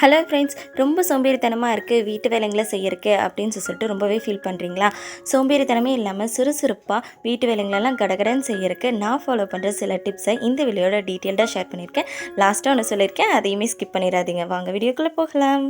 Hello friends ரொம்ப சோம்பேறித்தனமாக இருக்குது வீட்டு வேலைங்களை செய்யறக்கு அப்படின்னு சொல்லிட்டு ரொம்பவே ஃபீல் பண்ணுறீங்களா சோம்பேறித்தனமே இல்லாமல் சுறுசுறுப்பாக வீட்டு வேலைங்களெல்லாம் கடகடன்னு செய்யறக்கு நான் ஃபாலோ பண்ணுற சில டிப்ஸை இந்த வீடியோட டீட்டெயில்டாக ஷேர் பண்ணியிருக்கேன். லாஸ்ட்டாக ஒன்று சொல்லியிருக்கேன் அதையுமே ஸ்கிப் பண்ணிடாதீங்க. வாங்க வீடியோக்குள்ளே போகலாம்.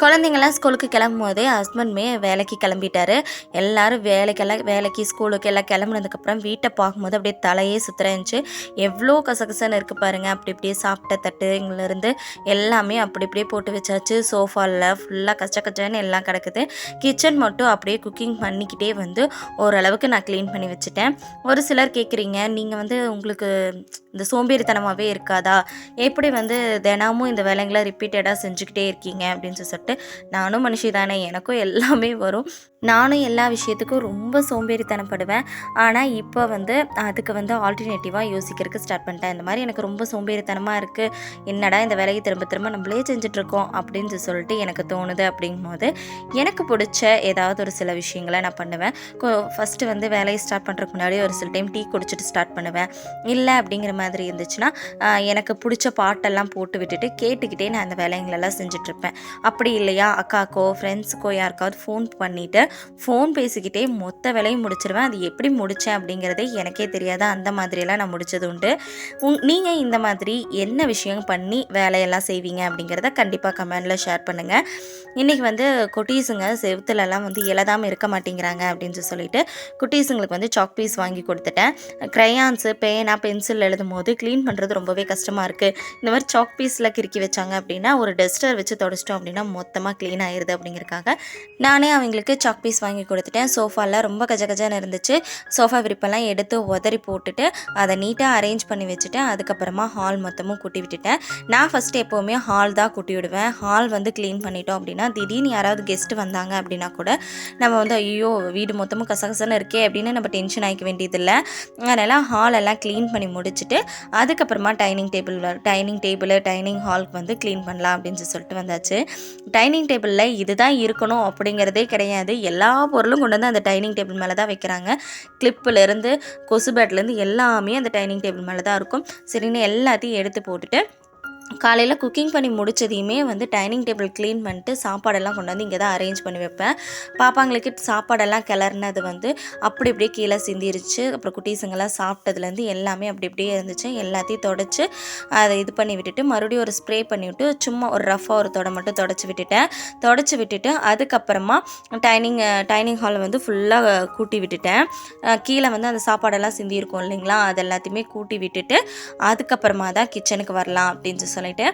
குழந்தைங்கள்லாம் ஸ்கூலுக்கு கிளம்பும் போதே ஹஸ்பண்டுமே வேலைக்கு கிளம்பிட்டாரு. எல்லாரும் வேலைக்கெல்லாம் வேலைக்கு ஸ்கூலுக்கு எல்லாம் கிளம்புனதுக்கப்புறம் வீட்டை பார்க்கும்போது அப்படியே தலையே சுத்துறேந்துச்சு எவ்வளோ கசகசன்னு இருக்குது பாருங்க. அப்படி இப்படியே சாப்பிட்ட தட்டுங்கள்லேருந்து எல்லாமே அப்படி இப்படியே போட்டு வச்சாச்சு. சோஃபாவில் ஃபுல்லாக கச்ச கச்சன்னு எல்லாம் கிடக்குது. கிச்சன் மட்டும் அப்படியே குக்கிங் பண்ணிக்கிட்டே வந்து ஓரளவுக்கு நான் க்ளீன் பண்ணி வச்சுட்டேன். ஒரு சிலர் கேட்குறீங்க நீங்கள் வந்து உங்களுக்கு இந்த சோம்பேறித்தனமாகவே இருக்காதா? எப்படி வந்து தினமும் இந்த வேலைங்களை ரிப்பீட்டடாக செஞ்சுக்கிட்டே இருக்கீங்க? அப்படின்னு சொல்லிட்டு சொல்லிட்டு நானும் மனுஷி தானே எனக்கும் எல்லாமே வரும். நானும் எல்லா விஷயத்துக்கும் ரொம்ப சோம்பேறித்தனப்படுவேன். ஆனால் இப்போ வந்து அதுக்கு வந்து ஆல்டர்னேட்டிவாக யோசிக்கிறதுக்கு ஸ்டார்ட் பண்ணிட்டேன். இந்த மாதிரி எனக்கு ரொம்ப சோம்பேறித்தனமாக இருக்குது என்னடா இந்த வேலையை திரும்ப திரும்ப நம்மளே செஞ்சிட்ருக்கோம் அப்படின்னு சொல்லிட்டு எனக்கு தோணுது அப்படிங்கும்போது எனக்கு பிடிச்ச ஏதாவது ஒரு சில விஷயங்களை நான் பண்ணுவேன். ஃபஸ்ட்டு வந்து வேலையை ஸ்டார்ட் பண்ணுறதுக்கு முன்னாடி ஒரு சில டைம் டீ குடிச்சிட்டு ஸ்டார்ட் பண்ணுவேன். இல்லை அப்படிங்கிற மாதிரி இருந்துச்சுன்னா எனக்கு பிடிச்ச பாட்டெல்லாம் போட்டு விட்டுட்டு கேட்டுக்கிட்டே நான் அந்த வேலைங்களெல்லாம் செஞ்சிட்ருப்பேன் அப்படி இல்லையா? அக்காக்கோ ஃப்ரெண்ட்ஸுக்கோ யாருக்காவது ஃபோன் பண்ணிவிட்டு ஃபோன் பேசிக்கிட்டே மொத்த வேலையும் முடிச்சிருவேன். அது எப்படி முடித்தேன் அப்படிங்கிறதே எனக்கே தெரியாது. அந்த மாதிரியெல்லாம் நான் முடிச்சது உண்டு. உங் நீங்கள் இந்த மாதிரி என்ன விஷயம் பண்ணி வேலையெல்லாம் செய்வீங்க அப்படிங்கிறத கண்டிப்பாக கமெண்டில் ஷேர் பண்ணுங்கள் இன்றைக்கி வந்து குட்டீஸுங்க செவத்துலலாம் வந்து இலதாமல் இருக்க மாட்டேங்கிறாங்க அப்படின்னு சொல்லி சொல்லிட்டு குட்டீஸுங்களுக்கு வந்து சாக் பீஸ் வாங்கி கொடுத்துட்டேன். க்ரையான்ஸு பேனா பென்சில் எழுதும் போது க்ளீன் பண்ணுறது ரொம்பவே கஷ்டமாக இருக்குது இந்த மாதிரி சாக் பீஸில் கிறுக்கி வச்சாங்க அப்படின்னா ஒரு டஸ்டர் வச்சு தொடச்சிட்டோம் அப்படின்னா மொத்தமாக க்ளீன் ஆயிடுது அப்படிங்கிறக்காக நானே அவங்களுக்கு சாக் பீஸ் வாங்கி கொடுத்துட்டேன். சோஃபாலாம் ரொம்ப கஜ கஜன்னு இருந்துச்சு. சோஃபா விரிப்பெல்லாம் எடுத்து உதறி போட்டுட்டு அதை நீட்டாக அரேஞ்ச் பண்ணி வச்சுட்டு அதுக்கப்புறமா ஹால் மொத்தமும் கூட்டி விட்டுட்டேன். நான் ஃபஸ்ட்டு எப்போவுமே ஹால் தான் கூட்டி விடுவேன். ஹால் வந்து க்ளீன் பண்ணிட்டோம் அப்படின்னா திடீர்னு யாராவது கெஸ்ட் வந்தாங்க அப்படின்னா கூட நம்ம வந்து ஐயோ வீடு மொத்தமும் கசகசன்னு இருக்கே அப்படின்னு நம்ம டென்ஷன் ஆகிக்க வேண்டியதில்லை. அதனால் ஹால் எல்லாம் க்ளீன் பண்ணி முடிச்சுட்டு அதுக்கப்புறமா dining table dining table dining ஹால்க்கு வந்து க்ளீன் பண்ணலாம் அப்படின்னு சொல்லிட்டு வந்தாச்சு. டைனிங் டேபிளில் இதுதான் இருக்கணும் அப்படிங்கிறதே கிடையாது. எல்லா பொருளும் கொண்டு வந்து அந்த டைனிங் டேபிள் மேலே தான் வைக்கிறாங்க. கிளிப்புலேருந்து கொசுபேட்லேருந்து எல்லாமே அந்த டைனிங் டேபிள் மேலே தான் இருக்கும். சரின்னு எல்லாத்தையும் எடுத்து போட்டுட்டு காலையில் குக்கிங் பண்ணி முடித்ததையுமே வந்து டைனிங் டேபிள் க்ளீன் பண்ணிட்டு சாப்பாடெல்லாம் கொண்டு வந்து இங்கே தான் அரேஞ்ச் பண்ணி வைப்பேன். பாப்பாங்களுக்கு சாப்பாடெல்லாம் கிளறினது வந்து அப்படி இப்படியே கீழே சிந்திருச்சு அப்புறம் குட்டீஸுங்கெல்லாம் சாப்பிட்டதுலேருந்து எல்லாமே அப்படி இப்படியே இருந்துச்சு. எல்லாத்தையும் தொடச்சி அதை இது பண்ணி விட்டுட்டு மறுபடியும் ஒரு ஸ்ப்ரே பண்ணிவிட்டு சும்மா ஒரு ரஃபாக ஒரு தொட மட்டும் தொடச்சி விட்டுட்டேன். தொடச்சி விட்டுட்டு அதுக்கப்புறமா டைனிங் டைனிங் ஹாலை வந்து ஃபுல்லாக கூட்டி விட்டுட்டேன். கீழே வந்து அந்த சாப்பாடெல்லாம் சிந்தி இருக்கும் இல்லைங்களா? அது எல்லாத்தையுமே கூட்டி விட்டுட்டு அதுக்கப்புறமா தான் கிச்சனுக்கு வரலாம் அப்படின்னு சொல்லி சொல்லிட்டு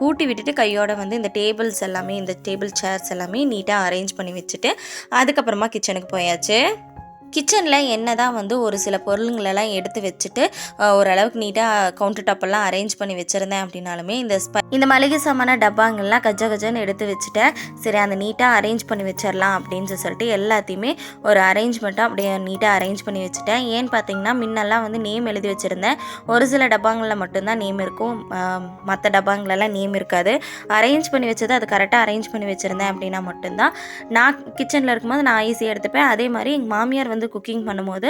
கூட்டி விட்டுட்டு கையோட வந்து இந்த டேபிள்ஸ் எல்லாமே இந்த டேபிள் சேர்ஸ் எல்லாமே நீட்டாக அரேஞ்ச் பண்ணி வச்சுட்டு அதுக்கப்புறமா கிச்சனுக்கு போயாச்சு. கிச்சனில் என்ன தான் வந்து ஒரு சில பொருளுங்களெல்லாம் எடுத்து வச்சுட்டு ஓரளவுக்கு நீட்டாக கவுண்டர் டாப்பெல்லாம் அரேஞ்ச் பண்ணி வச்சுருந்தேன் அப்படின்னாலுமே இந்த ஸ்பை இந்த மளிகை சாமான டப்பாங்கள்லாம் கஜ கஜன்னு எடுத்து வச்சுட்டேன். சரி அந்த நீட்டாக அரேஞ்ச் பண்ணி வச்சிடலாம் அப்படின்னு சொல்லிட்டு எல்லாத்தையுமே ஒரு அரேஞ்ச்மெண்ட்டாக அப்படியே நீட்டாக அரேஞ்ச் பண்ணி வச்சுட்டேன். ஏன்னு பார்த்தீங்கன்னா முன்னெல்லாம் வந்து நேம் எழுதி வச்சுருந்தேன். ஒரு சில டப்பாங்களில் மட்டும்தான் நேம் இருக்கும். மற்ற டப்பாங்களெல்லாம் நேம் இருக்காது. அரேஞ்ச் பண்ணி வச்சது அது கரெக்டாக அரேஞ்ச் பண்ணி வச்சுருந்தேன் அப்படின்னா மட்டும்தான். நான் கிச்சனில் இருக்கும்போது நான் ஈஸியாக எடுத்துப்பேன். அதே மாதிரி எங்கள் மாமியார் வந்து குக்கிங் பண்ணும்போது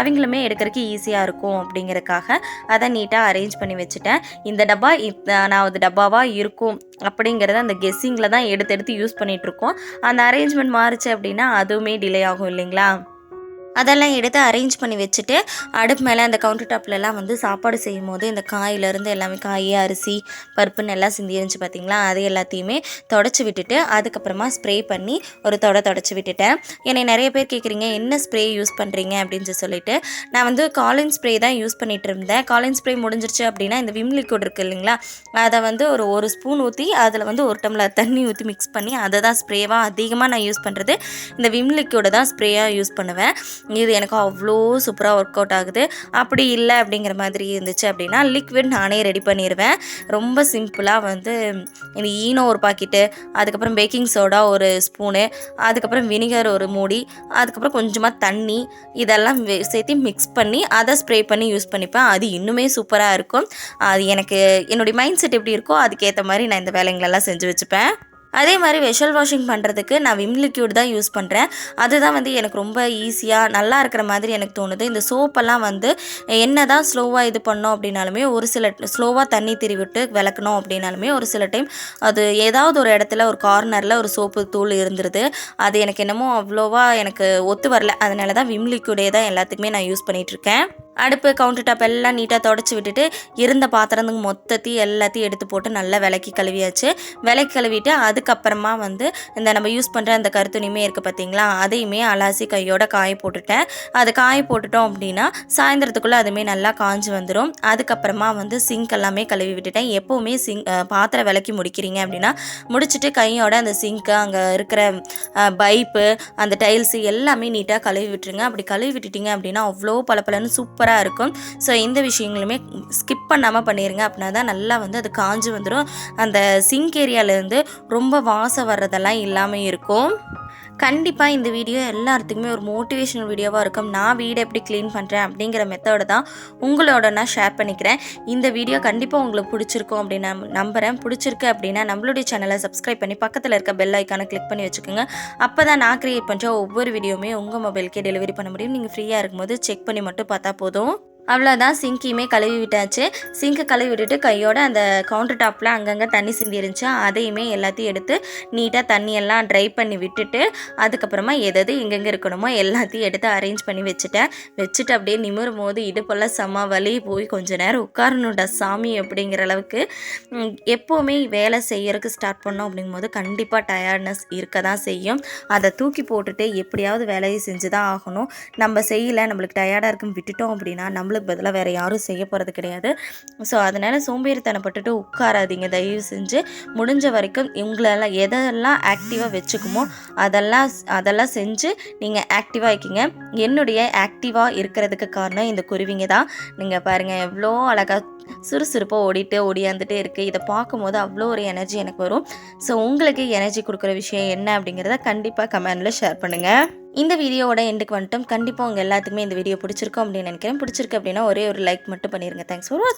அவங்களுமே எடுக்கிறதுக்கு ஈஸியாக இருக்கும் அப்படிங்கிறதுக்காக அதை நீட்டாக அரேஞ்ச் பண்ணி வச்சுட்டேன். இந்த டப்பா நான் அது டப்பாவாக இருக்கும் அப்படிங்கிறத அந்த கெஸ்ஸிங்கில் தான் எடுத்து எடுத்து யூஸ் பண்ணிகிட்ருக்கோம் அந்த அரேஞ்ச்மெண்ட் மாறுச்சு அப்படின்னா அதுவுமே டிலே ஆகும் இல்லைங்களா? அதெல்லாம் எடுத்து அரேஞ்ச் பண்ணி வச்சுட்டு அடுப்பு மேலே அந்த கவுண்டர் டாப்லலாம் வந்து சாப்பாடு செய்யும் போது இந்த காயிலேருந்து எல்லாமே காய் அரிசி பருப்புன்னு எல்லாம் சிந்தி இருந்துச்சு பார்த்தீங்களா அது எல்லாத்தையுமே தொடச்சி விட்டுட்டு அதுக்கப்புறமா ஸ்ப்ரே பண்ணி ஒரு தொடை தொடச்சி விட்டுட்டேன். என்னை நிறைய பேர் கேட்குறீங்க என்ன ஸ்ப்ரே யூஸ் பண்ணுறீங்க அப்படின்னு சொல்லிட்டு நான் வந்து காலின் ஸ்ப்ரே தான் யூஸ் பண்ணிட்டு இருந்தேன். காலின் ஸ்ப்ரே முடிஞ்சிருச்சு அப்படின்னா இந்த விம் லிக்விட் இருக்குது இல்லைங்களா? அதை வந்து ஒரு ஒரு ஸ்பூன் ஊற்றி அதில் வந்து ஒரு டம்ளர் தண்ணி ஊற்றி மிக்ஸ் பண்ணி அதை தான் ஸ்ப்ரேவாக அதிகமாக நான் யூஸ் பண்ணுறது இந்த விம் லிக்விடை தான் ஸ்ப்ரேயாக யூஸ் பண்ணுவேன். இது எனக்கு அவ்வளோ சூப்பராக ஒர்க் அவுட் ஆகுது. அப்படி இல்லை அப்படிங்கிற மாதிரி இருந்துச்சு அப்படின்னா லிக்விட் நானே ரெடி பண்ணிடுவேன் ரொம்ப சிம்பிளாக வந்து இந்த ஈனோ ஒரு பாக்கெட்டு அதுக்கப்புறம் பேக்கிங் சோடா ஒரு ஸ்பூனு அதுக்கப்புறம் வினிகர் ஒரு மூடி அதுக்கப்புறம் கொஞ்சமாக தண்ணி இதெல்லாம் சேர்த்து மிக்ஸ் பண்ணி அதை ஸ்ப்ரே பண்ணி யூஸ் பண்ணிப்பேன். அது இன்னுமே சூப்பராக இருக்கும். அது எனக்கு என்னுடைய மைண்ட் செட் எப்படி இருக்கோ அதுக்கேற்ற மாதிரி நான் இந்த வேலைங்களெல்லாம் செஞ்சு வச்சுப்பேன். அதே மாதிரி வெஷல் வாஷிங் பண்ணுறதுக்கு நான் விம் லிக்யூட் தான் யூஸ் பண்ணுறேன் அதுதான் வந்து எனக்கு ரொம்ப ஈஸியாக நல்லா இருக்கிற மாதிரி எனக்கு தோணுது. இந்த சோப்பெல்லாம் வந்து என்ன தான் ஸ்லோவாக இது பண்ணோம் அப்படின்னாலுமே ஒரு சில ஸ்லோவாக தண்ணி திருவிட்டு விளக்கணும் அப்படின்னாலுமே ஒரு சில டைம் அது ஏதாவது ஒரு இடத்துல ஒரு கார்னரில் ஒரு சோப்பு தூள் இருந்துருது. அது எனக்கு என்னமோ அவ்வளோவா எனக்கு ஒத்து வரல. அதனால தான் விம் லிக்யூடே தான் எல்லாத்துக்குமே நான் யூஸ் பண்ணிகிட்ருக்கேன் அடுப்பு கவுண்டர் டாப் எல்லாம் நீட்டாக தொடச்சி விட்டுட்டு இருந்த பாத்திரத்துக்கு மொத்தத்தையும் எல்லாத்தையும் எடுத்து போட்டு நல்லா விலக்கி கழுவியாச்சு. விலக்கி கழுவிட்டு அதுக்கப்புறமா வந்து இந்த நம்ம யூஸ் பண்ணுற அந்த கருத்துணியுமே இருக்குது பார்த்தீங்களா அதையுமே அலாசி கையோட காய போட்டுட்டேன். அது காய போட்டுட்டோம் அப்படின்னா சாயந்தரத்துக்குள்ளே அதுவுமே நல்லா காஞ்சு வந்துடும் அதுக்கப்புறமா வந்து சிங்க் எல்லாமே கழுவி விட்டுட்டேன். எப்போவுமே சிங் பாத்திரம் விளக்கி முடிக்கிறீங்க அப்படின்னா முடிச்சுட்டு கையோட அந்த சிங்க்கு அங்கே இருக்கிற பைப்பு அந்த டைல்ஸு எல்லாமே நீட்டாக கழுவி விட்டுருங்க. அப்படி கழுவி விட்டுட்டீங்க அப்படின்னா அவ்வளோ பளபளன்னு சூப்பராக இருக்கும். ஸோ இந்த விஷயங்களுமே ஸ்கிப் பண்ணாமல் பண்ணிடுங்க அப்படின்னா தான் நல்லா வந்து அது காஞ்சு வந்துடும் அந்த சிங்க் ஏரியாவிலேருந்து ரொம்ப வாசம் வர்றதெல்லாம் இல்லாமல் இருக்கும். கண்டிப்பாக இந்த வீடியோ எல்லாத்துக்குமே ஒரு மோட்டிவேஷனல் வீடியோவாக இருக்கும். நான் வீடு எப்படி க்ளீன் பண்ணுறேன் அப்படிங்கிற மெத்தடை தான் உங்களோட நான் ஷேர் பண்ணிக்கிறேன். இந்த வீடியோ கண்டிப்பாக உங்களுக்கு பிடிச்சிருக்கும் அப்படின்னு நம்புகிறேன் பிடிச்சிருக்கு அப்படின்னா நம்மளுடைய சேனலை சப்ஸ்கிரைப் பண்ணி பக்கத்தில் இருக்க பெல் ஐக்கானை கிளிக் பண்ணி வச்சுக்கோங்க. அப்போ தான் நான் க்ரியேட் பண்ணுற ஒவ்வொரு வீடியோவுமே உங்கள் மொபைலுக்கே டெலிவரி பண்ண முடியும். நீங்கள் ஃப்ரீயாக இருக்கும்போது செக் பண்ணி மட்டும் பார்த்தா போதும். அவ்வளோதான் சிங்கையுமே கழுவி விட்டாச்சு. சிங்கை கழுவி விட்டுட்டு கையோட அந்த கவுண்டர் டாப்பில் அங்கங்கே தண்ணி சிந்தி இருந்துச்சு. அதையுமே எல்லாத்தையும் எடுத்து நீட்டாக தண்ணியெல்லாம் ட்ரை பண்ணி விட்டுட்டு அதுக்கப்புறமா எதாவது எங்கெங்கே இருக்கணுமோ எல்லாத்தையும் எடுத்து அரேஞ்ச் பண்ணி வச்சுட்டேன். வச்சுட்டு அப்படியே நிமிரும் போது இடுப்பெல்லாம் செம்ம வலி போய் கொஞ்ச நேரம் உட்காரணும்டா சாமி அப்படிங்கிற அளவுக்கு எப்போவுமே வேலை செய்யறதுக்கு ஸ்டார்ட் பண்ணோம் அப்படிங்கும்போது கண்டிப்பாக டயர்ட்னஸ் இருக்க தான் செய்யும். அதை தூக்கி போட்டுட்டு எப்படியாவது வேலையை செஞ்சு தான் ஆகணும். நம்ம செய்யலை நம்மளுக்கு டயர்டாக இருக்குன்னு விட்டுட்டோம் அப்படின்னா நம்மளுக்கு பதிலாக வேறு யாரும் செய்ய போகிறது கிடையாது. ஸோ அதனால் சோம்பேறித்தனப்பட்டுட்டு உட்காராதீங்க. தயவு செஞ்சு முடிஞ்ச வரைக்கும் உங்களெல்லாம் எதெல்லாம் ஆக்டிவாக வச்சுக்குமோ அதெல்லாம் அதெல்லாம் செஞ்சு நீங்கள் ஆக்டிவாக இருக்கீங்க. என்னுடைய ஆக்டிவாக இருக்கிறதுக்கு காரணம் இந்த குருவிங்க தான். நீங்கள் பாருங்கள் எவ்வளோ அழகாக சுறுசுறுப்பாக ஓடிட்டு ஓடியாந்துட்டே இருக்குது இதை பார்க்கும்போது அவ்வளோ ஒரு எனர்ஜி எனக்கு வரும். ஸோ உங்களுக்கு எனர்ஜி கொடுக்குற விஷயம் என்ன அப்படிங்கிறத கண்டிப்பாக கமெண்டில் ஷேர் பண்ணுங்கள் இந்த வீடியோவோட எண்டுக்கு வந்துட்டோம். கண்டிப்பாக உங்கள் எல்லாத்துக்குமே இந்த வீடியோ பிடிச்சிருக்கும் அப்படின்னு நினைக்கிறேன். பிடிச்சிருக்கு அப்படின்னா ஒரே ஒரு லைக் மட்டும் பண்ணிடுங்க தேங்க்ஸ் ஃபார் வாட்ச்